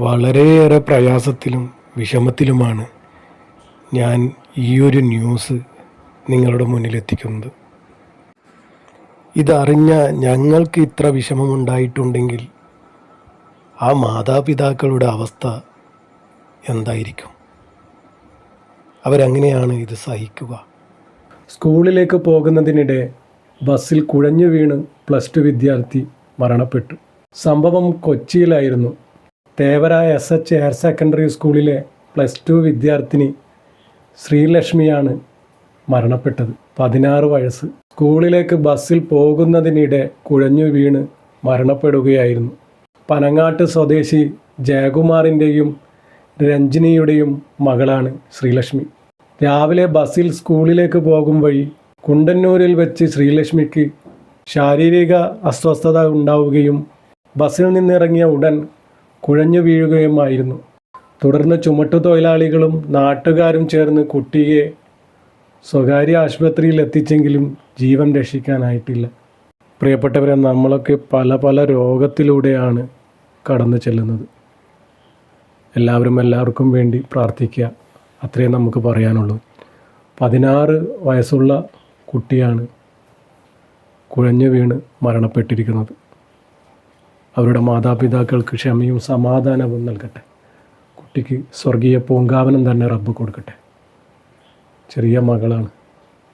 വളരെയേറെ പ്രയാസത്തിലും വിഷമത്തിലുമാണ് ഞാൻ ഈ ഒരു ന്യൂസ് നിങ്ങളുടെ മുന്നിലെത്തിക്കുന്നത്. ഇതറിഞ്ഞ ഞങ്ങൾക്ക് ഇത്ര വിഷമമുണ്ടായിട്ടുണ്ടെങ്കിൽ ആ മാതാപിതാക്കളുടെ അവസ്ഥ എന്തായിരിക്കും? അവരങ്ങനെയാണ് ഇത് സഹിക്കുക? സ്കൂളിലേക്ക് പോകുന്നതിനിടെ ബസ്സിൽ കുഴഞ്ഞു വീണ് പ്ലസ് ടു വിദ്യാർത്ഥി മരണപ്പെട്ടു. സംഭവം കൊച്ചിയിലായിരുന്നു. Thevara S H higher secondary സ്കൂളിലെ പ്ലസ് ടു വിദ്യാർത്ഥിനി ശ്രീലക്ഷ്മിയാണ് മരണപ്പെട്ടത്. പതിനാറ് വയസ്സ്. സ്കൂളിലേക്ക് ബസ്സിൽ പോകുന്നതിനിടെ കുഴഞ്ഞു വീണ് മരണപ്പെടുകയായിരുന്നു. പനങ്ങാട്ട് സ്വദേശി ജയകുമാറിന്റെയും രഞ്ജിനിയുടെയും മകളാണ് ശ്രീലക്ഷ്മി. രാവിലെ ബസ്സിൽ സ്കൂളിലേക്ക് പോകും വഴി കുണ്ടന്നൂരിൽ വെച്ച് ശ്രീലക്ഷ്മിക്ക് ശാരീരിക അസ്വസ്ഥത ഉണ്ടാവുകയും ബസ്സിൽ നിന്നിറങ്ങിയ ഉടൻ കുഴഞ്ഞു വീഴുകയുമായിരുന്നു. തുടർന്ന് ചുമട്ടു തൊഴിലാളികളും നാട്ടുകാരും ചേർന്ന് കുട്ടിയെ സ്വകാര്യ ആശുപത്രിയിൽ എത്തിച്ചെങ്കിലും ജീവൻ രക്ഷിക്കാനായിട്ടില്ല. പ്രിയപ്പെട്ടവരെ നമ്മളൊക്കെ പല പല രോഗത്തിലൂടെയാണ് കടന്നു ചെല്ലുന്നത്. എല്ലാവരും എല്ലാവർക്കും വേണ്ടി പ്രാർത്ഥിക്കുക. അത്രയും നമുക്ക് പറയാനുള്ളൂ. പതിനാറ് വയസ്സുള്ള കുട്ടിയാണ് കുഴഞ്ഞു വീണ് മരണപ്പെട്ടിരിക്കുന്നത്. അവരുടെ മാതാപിതാക്കൾക്ക് ക്ഷമയും സമാധാനവും നൽകട്ടെ. കുട്ടിക്ക് സ്വർഗീയ പൂങ്കാവനം തന്നെ റബ്ബ് കൊടുക്കട്ടെ. ചെറിയ മകളാണ്.